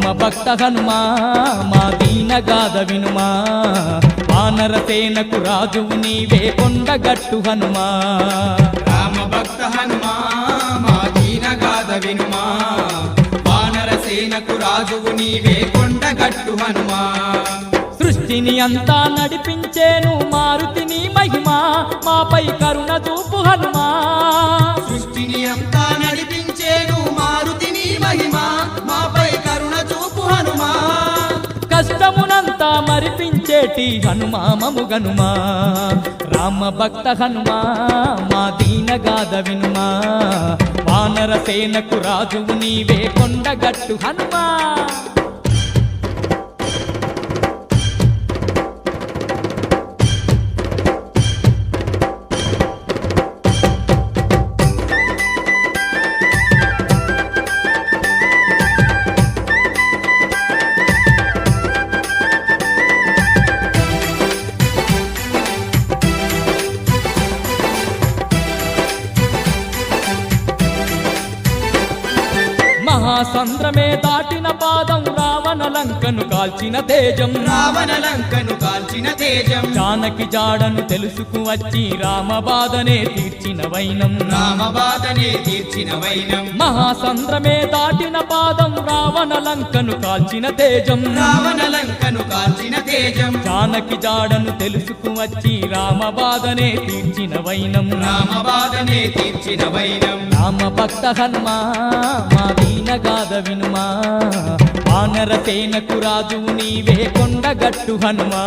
భక్త హనుమా మా దీనగాథ వినుమా. వానర సేనకు రాజువు నీవే కొండగట్టు హనుమా. రామ భక్త హనుమా మా దీనగాథ వినుమా. వానర సేనకు రాజువు నీవే కొండగట్టు హనుమా. సృష్టిని అంతా నడిపించేను మారుతిని మహిమా మాపై కరుణ చూపు హనుమా. సృష్టిని అంతా నడిపించేను మారుతిని మహిమ. చేటి హనుమా మము గనుమా? రామ భక్త హనుమా? మా దీనగాథ వినుమా? వానర సేనకు రాజువు నీవే కొండగట్టు హనుమా? మహాసంద్రమే దాటిన పాదం రావణ లంకను కాల్చిన తేజం. రావణ లంకను కాల్చిన తేజం. జానకి జాడను తెలుసుకు వచ్చి రామ బాధనే తీర్చిన వైనం. రామ బాధనే తీర్చిన వైనం. మహాసంద్రమే దాటిన పాదం రావణ లంకను కాల్చిన తేజం. రావణ కాల్చిన తేజం. జానకి జాడను తెలుసుకు వచ్చి రామ బాధనే తీర్చిన వైనం. రామ బాధనే తీర్చిన వైనం. రామ భక్త హనుమా మా దీనగాథ వినుమా. వానర సేనకు రాజు నీవే కొండగట్టు హనుమా.